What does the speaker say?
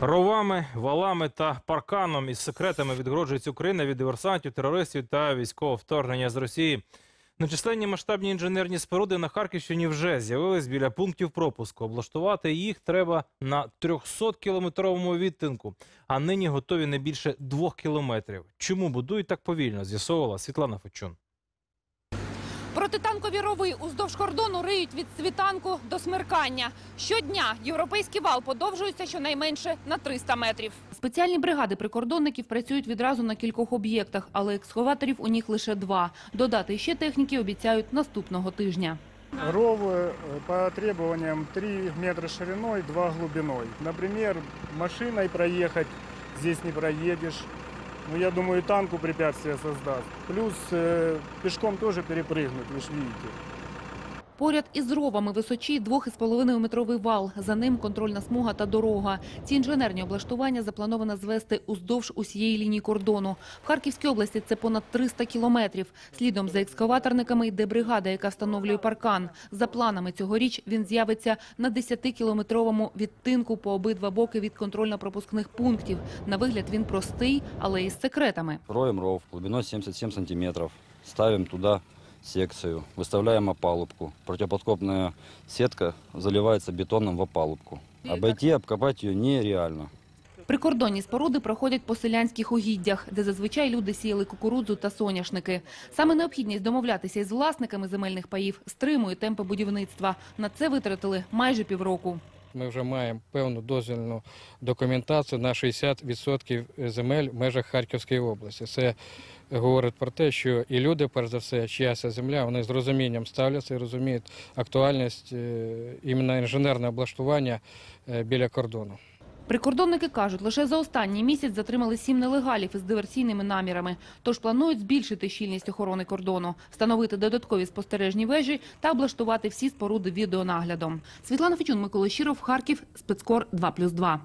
Ровами, валами та парканом із секретами відгороджується Україна від диверсантів, терористів та військового вторгнення з Росії. Нечисленні масштабні інженерні споруди на Харківщині вже з'явились біля пунктів пропуску. Облаштувати їх треба на 300-кілометровому відтинку, а нині готові не більше двох кілометрів. Чому будують так повільно? З'ясовувала Світлана Фечун. Протитанкові рови уздовж кордону риють від світанку до смеркання. Щодня європейський вал подовжується щонайменше на 300 метрів. Спеціальні бригади прикордонників працюють відразу на кількох об'єктах, але екскаваторів у них лише два. Додати ще техніки обіцяють наступного тижня. Ровы э, по требованиям 3 метра шириной, 2 глубиной. Например, машиной проехать здесь не проедешь. Но я думаю, и танку препятствия создаст. Плюс э, пешком тоже перепрыгнуть, вы же видите. Поряд із ровами височі 2,5 метровий вал. За ним контрольна смуга та дорога. Ці інженерні облаштування заплановано звести уздовж усієї лінії кордону. В Харківській області це понад 300 кілометрів. Слідом за екскаваторниками йде бригада, яка встановлює паркан. За планами цьогоріч він з'явиться на 10-кілометровому відтинку по обидва боки від контрольно-пропускних пунктів. На вигляд він простий, але із секретами. Роем ров глубиной 77 сантиметров. Ставим туда секцию, выставляем опалубку. Противоподкопная сетка заливается бетоном в опалубку. Обойти, обкопать ее нереально. Прикордонні споруди проходять по селянських угіддях, де зазвичай люди сіяли кукурудзу та соняшники. Саме необхідність домовлятися із власниками земельних паїв стримує темпи будівництва. На це витратили майже півроку. Ми вже маємо певну дозвільну документацію на 60% земель в межах Харківської області. Це говорить про те, що і люди, перш за все, чияся земля, вони з розумінням ставляться і розуміють актуальність е, іменно інженерне облаштування е, біля кордону. Прикордонники кажуть, лише за останній місяць затримали сім нелегалів із диверсійними намірами. Тож планують збільшити щільність охорони кордону, встановити додаткові спостережні вежі та облаштувати всі споруди відеонаглядом. Світлана Фечун, Микола Щиров, Харків, спецкор 2+,2.